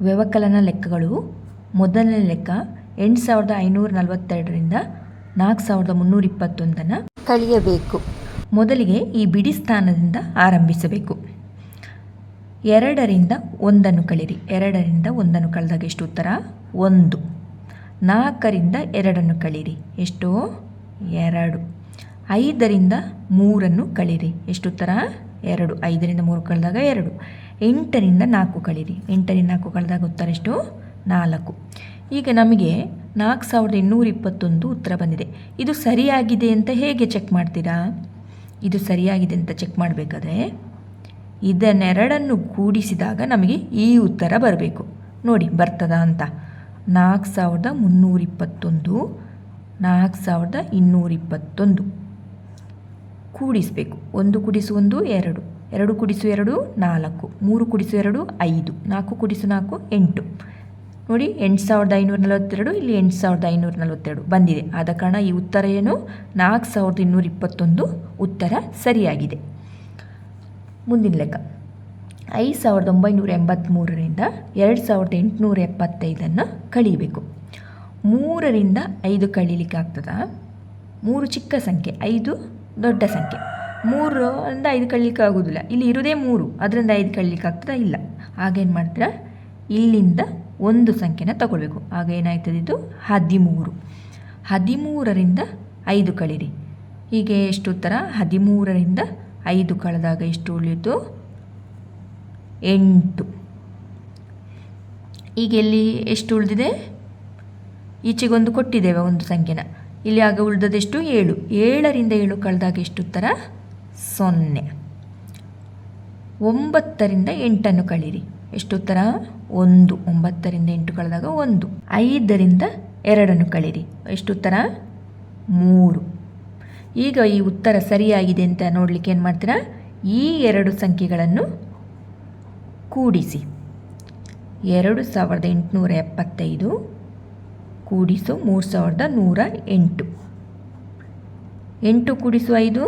ವ್ಯವಕಲನ ಲೆಕ್ಕಗಳು. ಮೊದಲನೇ ಲೆಕ್ಕ ಎಂಟು ಸಾವಿರದ ಐನೂರ ನಲವತ್ತೆರಡರಿಂದ ನಾಲ್ಕು ಸಾವಿರದ ಮುನ್ನೂರ ಇಪ್ಪತ್ತೊಂದನ್ನು ಕಳೆಯಬೇಕು ಮೊದಲಿಗೆ ಈ ಬಿಡಿ ಸ್ಥಾನದಿಂದ ಆರಂಭಿಸಬೇಕು. ಎರಡರಿಂದ ಒಂದನ್ನು ಕಳಿರಿ ಎರಡರಿಂದ ಒಂದನ್ನು ಕಳೆದಾಗ ಎಷ್ಟು ಉತ್ತರ? ಒಂದು. ನಾಲ್ಕರಿಂದ ಎರಡನ್ನು ಕಳೀರಿ ಎಷ್ಟು? ಎರಡು. ಐದರಿಂದ ಮೂರನ್ನು ಕಳೀರಿ ಎಷ್ಟು ಉತ್ತರ? ಎರಡು, ಐದರಿಂದ ಮೂರು ಕಳೆದಾಗ ಎರಡು. ಎಂಟರಿಂದ ನಾಲ್ಕು ಕಳೀರಿ. ಎಂಟರಿಂದ ನಾಲ್ಕು ಕಳೆದಾಗ ಉತ್ತರ ಎಷ್ಟು? ನಾಲ್ಕು. ಈಗ ನಮಗೆ ನಾಲ್ಕು ಸಾವಿರದ ಇನ್ನೂರ ಇಪ್ಪತ್ತೊಂದು ಉತ್ತರ ಬಂದಿದೆ. ಇದು ಸರಿಯಾಗಿದೆ ಅಂತ ಹೇಗೆ ಚೆಕ್ ಮಾಡ್ತೀರಾ? ಇದು ಸರಿಯಾಗಿದೆ ಅಂತ ಚೆಕ್ ಮಾಡಬೇಕಾದ್ರೆ ಇದನ್ನೆರಡನ್ನು ಕೂಡಿಸಿದಾಗ ನಮಗೆ ಈ ಉತ್ತರ ಬರಬೇಕು. ನೋಡಿ, ಬರ್ತದ ಅಂತ. ನಾಲ್ಕು ಸಾವಿರದ ಮುನ್ನೂರ ಇಪ್ಪತ್ತೊಂದು, ನಾಲ್ಕು ಸಾವಿರದ ಇನ್ನೂರ ಇಪ್ಪತ್ತೊಂದು. ಕೂಡಿಸಬೇಕು. ಒಂದು ಕುಡಿಸು ಒಂದು, ಎರಡು. ಎರಡು ಕುಡಿಸು ಎರಡು, ನಾಲ್ಕು. ಮೂರು ಕುಡಿಸು ಎರಡು, ಐದು. ನಾಲ್ಕು ಕುಡಿಸು ನಾಲ್ಕು, ಎಂಟು. ನೋಡಿ, ಎಂಟು ಸಾವಿರದ ಐನೂರ ನಲವತ್ತೆರಡು, ಇಲ್ಲಿ ಎಂಟು ಸಾವಿರದ ಐನೂರ ನಲವತ್ತೆರಡು ಬಂದಿದೆ. ಆದ ಕಾರಣ ಈ ಉತ್ತರ ಏನು? ನಾಲ್ಕು ಸಾವಿರದ ಇನ್ನೂರ ಇಪ್ಪತ್ತೊಂದು ಉತ್ತರ ಸರಿಯಾಗಿದೆ. ಮುಂದಿನ ಲೆಕ್ಕ. ಐದು ಸಾವಿರದ ಒಂಬೈನೂರ ಎಂಬತ್ತ್ಮೂರರಿಂದ ಎರಡು ಸಾವಿರದ ಎಂಟುನೂರ ಎಪ್ಪತ್ತೈದನ್ನು ಕಳೀಬೇಕು ಮೂರರಿಂದ ಐದು ಕಳೀಲಿಕ್ಕೆ ಮೂರು ಚಿಕ್ಕ ಸಂಖ್ಯೆ. ಐದು ದೊಡ್ಡ ಸಂಖ್ಯೆ. ಮೂರರಿಂದ ಐದು ಕಳಿಲಿಕ್ಕೆ ಆಗೋದಿಲ್ಲ. ಇಲ್ಲಿ ಇರೋದೇ ಮೂರು, ಅದರಿಂದ ಐದು ಕಳಿಲಿಕ್ಕೆ ಆಗ್ತದಾ ಇಲ್ಲ. ಆಗೇನು ಮಾಡ್ತೀರಾ? ಇಲ್ಲಿಂದ ಒಂದು ಸಂಖ್ಯೆನ ತಗೊಳ್ಬೇಕು. ಆಗ ಏನಾಯ್ತದೆ ಇದು? ಹದಿಮೂರು. ಹದಿಮೂರರಿಂದ ಐದು ಕಳೀರಿ. ಹೀಗೆ ಎಷ್ಟು ಉತ್ತರ? ಹದಿಮೂರರಿಂದ ಐದು ಕಳೆದಾಗ ಎಷ್ಟು ಉಳಿಯಿತು ಎಂಟು. ಈಗ ಎಲ್ಲಿ ಎಷ್ಟು ಉಳಿದಿದೆ? ಈಚೆಗೊಂದು ಕೊಟ್ಟಿದ್ದೇವೆ ಒಂದು ಸಂಖ್ಯೆನ. ಇಲ್ಲಿ ಆಗ ಉಳಿದದೆಷ್ಟು? ಏಳು. ಏಳರಿಂದ ಏಳು ಕಳೆದಾಗ ಎಷ್ಟು ಉತ್ತರ ಸೊನ್ನೆ. ಒಂಬತ್ತರಿಂದ ಎಂಟನ್ನು ಕಳೀರಿ. ಎಷ್ಟು ಉತ್ತರ ಒಂದು. ಒಂಬತ್ತರಿಂದ ಎಂಟು ಕಳೆದಾಗ ಒಂದು. ಐದರಿಂದ ಎರಡನ್ನು ಕಳೀರಿ. ಎಷ್ಟು ಉತ್ತರ ಮೂರು. ಈಗ ಈ ಉತ್ತರ ಸರಿಯಾಗಿದೆ ಅಂತ ನೋಡಲಿಕ್ಕೆ ಏನು ಮಾಡ್ತೀರಾ? ಈ ಎರಡು ಸಂಖ್ಯೆಗಳನ್ನು ಕೂಡಿಸಿ. ಎರಡು ಸಾವಿರದ ಎಂಟುನೂರ ಎಪ್ಪತ್ತೈದು ಕೂಡಿಸು ಮೂರು ಸಾವಿರದ ನೂರ ಎಂಟು. ಎಂಟು ಕೂಡಿಸು ಐದು,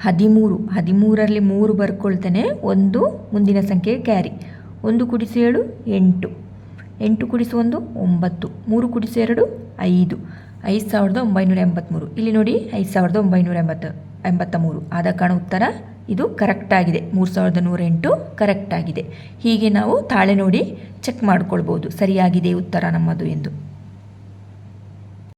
ಹದಿಮೂರು. ಹದಿಮೂರರಲ್ಲಿ ಮೂರು ಬರ್ಕೊಳ್ತೇನೆ, ಒಂದು ಮುಂದಿನ ಸಂಖ್ಯೆ ಕ್ಯಾರಿ. ಒಂದು ಕುಡಿಸು ಏಳು, ಎಂಟು. ಎಂಟು ಕುಡಿಸು ಒಂದು, ಒಂಬತ್ತು. ಮೂರು ಕುಡಿಸು ಎರಡು, ಐದು. ಐದು ಸಾವಿರದ ಒಂಬೈನೂರ ಎಂಬತ್ತ್ಮೂರು ಇಲ್ಲಿ ನೋಡಿ, ಐದು ಸಾವಿರದ ಒಂಬೈನೂರ ಎಂಬತ್ತು ಎಂಬತ್ತ ಮೂರು ಆದ ಕಾರಣ ಉತ್ತರ, ಇದು ಕರೆಕ್ಟಾಗಿದೆ ಮೂರು ಸಾವಿರದ ನೂರ ಎಂಟು ಕರೆಕ್ಟಾಗಿದೆ ಹೀಗೆ ನಾವು ತಾಳೆ ನೋಡಿ ಚೆಕ್ ಮಾಡ್ಕೊಳ್ಬೋದು. ಸರಿಯಾಗಿದೆ ಉತ್ತರ ನಮ್ಮದು ಎಂದು.